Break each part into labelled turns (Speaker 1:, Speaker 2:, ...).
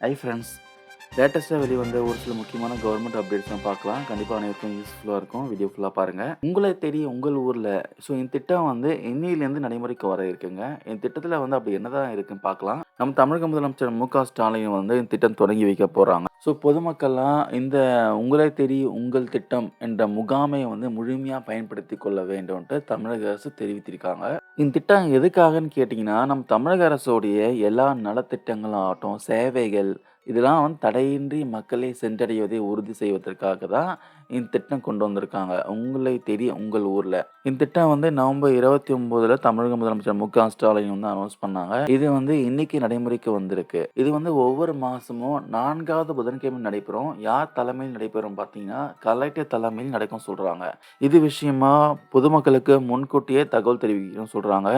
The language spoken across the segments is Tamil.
Speaker 1: ஹை ஃப்ரெண்ட்ஸ் லேட்டஸ்ட்டாக வெளிவந்த ஒரு சில முக்கியமான கவர்மெண்ட் அப்டேட்ஸ்லாம் பார்க்கலாம். கண்டிப்பாக அனைவருக்கும் யூஸ்ஃபுல்லாக இருக்கும். வீடியோ ஃபுல்லாக பாருங்கள் உங்களை தெரியும் உங்கள் ஊரில் ஸோ இந்த திட்டம் வந்து இன்னிலேருந்து நடைமுறைக்கு வர இருக்குங்க. இந்த திட்டத்தில் வந்து அப்படி என்னதான் இருக்குன்னு பார்க்கலாம். நம்ம தமிழக முதலமைச்சர் மு க ஸ்டாலின் வந்து இந்த திட்டம் தொடங்கி வைக்க போகிறாங்க ஸோ பொதுமக்கள்லாம் இந்த உங்களை தெரியும் உங்கள் திட்டம் என்ற முகாமை வந்து முழுமையாக பயன்படுத்தி கொள்ள வேண்டும்ன்ட்டு தமிழக அரசு தெரிவித்திருக்காங்க. இந்த திட்டம் எதுக்காகன்னு கேட்டிங்கன்னா நம்ம தமிழக அரசோடைய எல்லா நலத்திட்டங்கள் ஆகட்டும் சேவைகள் இதெல்லாம் வந்து தடையின்றி மக்களை சென்றடைவதை உறுதி செய்வதற்காக தான் இந்த திட்டம் கொண்டு வந்திருக்காங்க. உங்களை தேடி உங்கள் ஊரில். இந்த திட்டம் வந்து நவம்பர் இருபத்தி ஒம்போதில் தமிழக முதலமைச்சர் மு க ஸ்டாலின் வந்து அனௌன்ஸ் பண்ணாங்க. இது வந்து இன்னைக்கு நடைமுறைக்கு வந்திருக்கு. இது வந்து ஒவ்வொரு மாதமும் நான்காவது புதன்கிழமை நடைபெறும். யார் தலைமையில் நடைபெறும் பார்த்தீங்கன்னா கலெக்டர் தலைமையில் நடக்கும் சொல்கிறாங்க இது விஷயமா பொதுமக்களுக்கு முன்கூட்டியே தகவல் தெரிவிக்கணும் சொல்கிறாங்க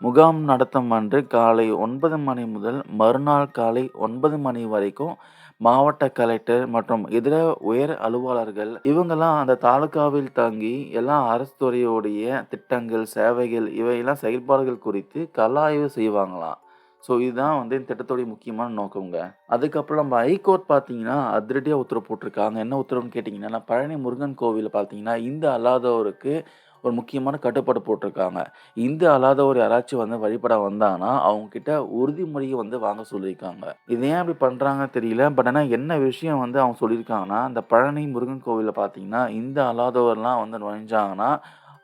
Speaker 1: முகாம் நடத்தும் அன்று காலை ஒன்பது மணி முதல் மறுநாள் காலை ஒன்பது மணி வரைக்கும் மாவட்ட கலெக்டர் மற்றும் இதர உயர் அலுவலர்கள் இவங்கெல்லாம் அந்த தாலுகாவில் தங்கி எல்லா அரசு துறையோடைய திட்டங்கள் சேவைகள் இவையெல்லாம் செயல்பாடுகள் குறித்து கலாய்வு செய்வாங்களாம் ஸோ இதுதான் வந்து இந்த திட்டத்தோடைய முக்கியமான நோக்கங்க. அதுக்கப்புறம் நம்ம ஹைகோர்ட் பார்த்தீங்கன்னா அதிரடியாக உத்தரவு போட்டிருக்காங்க. என்ன உத்தரவுன்னு கேட்டிங்கன்னா பழனி முருகன் கோவிலில் பார்த்தீங்கன்னா இந்த அல்லாதவருக்கு ஒரு முக்கியமான கட்டுப்பாடு போட்டிருக்காங்க. இந்து அல்லாதவர் யாராச்சும் வந்து வழிபட வந்தாங்கன்னா அவங்க கிட்ட உறுதிமொழியை வந்து வாங்க சொல்லியிருக்காங்க. இது ஏன் அப்படி பண்ணுறாங்க தெரியல. பட் ஆனால் என்ன விஷயம் வந்து அவங்க சொல்லியிருக்காங்கன்னா இந்த பழனி முருகன் கோவிலில் பார்த்தீங்கன்னா இந்து அல்லாதவர்லாம் வந்து நுழைஞ்சாங்கன்னா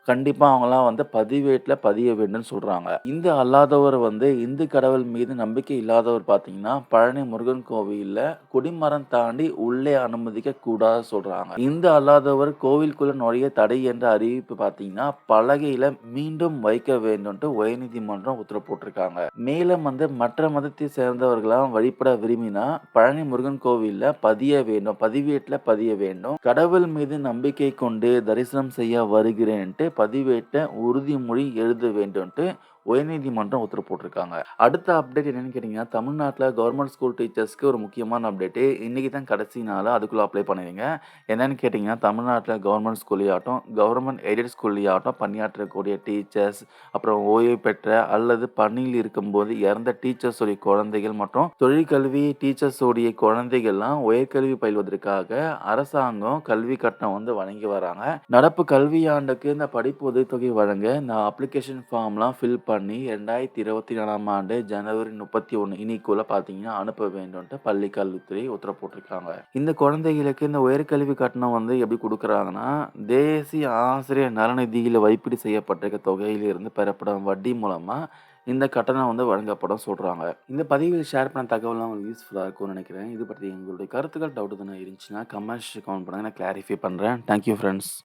Speaker 1: கண்டிப்பாக அவங்களாம் வந்து பதிவேட்டில் பதிய வேண்டும்னு சொல்கிறாங்க இந்து அல்லாதவர் வந்து இந்து கடவுள் மீது நம்பிக்கை இல்லாதவர் பார்த்தீங்கன்னா பழனி முருகன் கோவிலில் குடிமரம் தாண்டி உள்ளே அனுமதிக்க கூடாது சொல்கிறாங்க இந்து அல்லாதவர் கோவிலுக்குள்ள நுழைய தடை என்ற அறிவிப்பு பார்த்தீங்கன்னா பலகையில் மீண்டும் வைக்க வேண்டும்ட்டு உயர்நீதிமன்றம் உத்தரவு போட்டிருக்காங்க. மேலும் வந்து மற்ற மதத்தை சேர்ந்தவர்களாம் வழிபட விரும்பினா பழனி முருகன் கோவிலில் பதிய வேண்டும் பதிவேட்டில் பதிய வேண்டும். கடவுள் மீது நம்பிக்கை கொண்டு தரிசனம் செய்ய வருகிறேன்ட்டு பதிவேற்ற உறுதிமொழி எழுத வேண்டும்ட்டு உயர்நீதிமன்றம் உத்தரவு போட்டிருக்காங்க. அடுத்த அப்டேட் என்னன்னு கேட்டிங்கன்னா தமிழ்நாட்டில் கவர்மெண்ட் ஸ்கூல் டீச்சர்ஸ்க்கு ஒரு முக்கியமான அப்டேட்டு இன்றைக்கி தான் கடைசி நாள் அதுக்குள்ளே அப்ளை பண்ணுவீங்க என்னென்னு கேட்டிங்கன்னா தமிழ்நாட்டில் கவர்மெண்ட் ஸ்கூல்லையாகட்டும் கவர்மெண்ட் எய்டட் ஸ்கூல்லையாகட்டும் பணியாற்றக்கூடிய டீச்சர்ஸ் அப்புறம் ஓய்வு பெற்ற அல்லது பணியில் இருக்கும்போது இறந்த டீச்சர்ஸுடைய குழந்தைகள் மற்றும் தொழிற்கல்வி டீச்சர்ஸுடைய குழந்தைகள்லாம் உயர்கல்வி பயில்வதற்காக அரசாங்கம் கல்வி கட்டணம் வந்து வழங்கி வராங்க. நடப்பு கல்வியாண்டுக்கு இந்த படிப்பு உதவித்தொகை வழங்க இந்த அப்ளிகேஷன் ஃபார்ம்லாம் ஃபில் பண்ணி பண்ணி ரெண்டாயிரத்தி இருபத்தி நாலாம் ஆண்டு ஜனவரி முப்பத்தி ஒன்று இனிக்குள்ள பார்த்தீங்கன்னா அனுப்ப வேண்டும்ட்டு பள்ளி கல்வித்துறை உத்தரவு போட்டிருக்காங்க. இந்த குழந்தைகளுக்கு இந்த உயர்கல்வி கட்டணம் வந்து எப்படி கொடுக்குறாங்கன்னா தேசிய ஆசிரியர் நலநிதியில் வைப்பீடு செய்யப்பட்டிருக்க தொகையிலிருந்து பெறப்படும் வட்டி மூலமாக இந்த கட்டணம் வந்து வழங்கப்படும் சொல்கிறாங்க இந்த பதிவில் ஷேர் பண்ண தகவலாம் உங்களுக்கு யூஸ்ஃபுல்லாக இருக்கும்னு நினைக்கிறேன். இது பற்றி எங்களுடைய கருத்துக்கள் டவுட் தானே இருந்துச்சுன்னா கமெண்ட்ஸ் கமெண்ட் பண்ணுங்கள் நான் கிளாரிஃபை பண்ணுறேன் தேங்க்யூ ஃப்ரெண்ட்ஸ்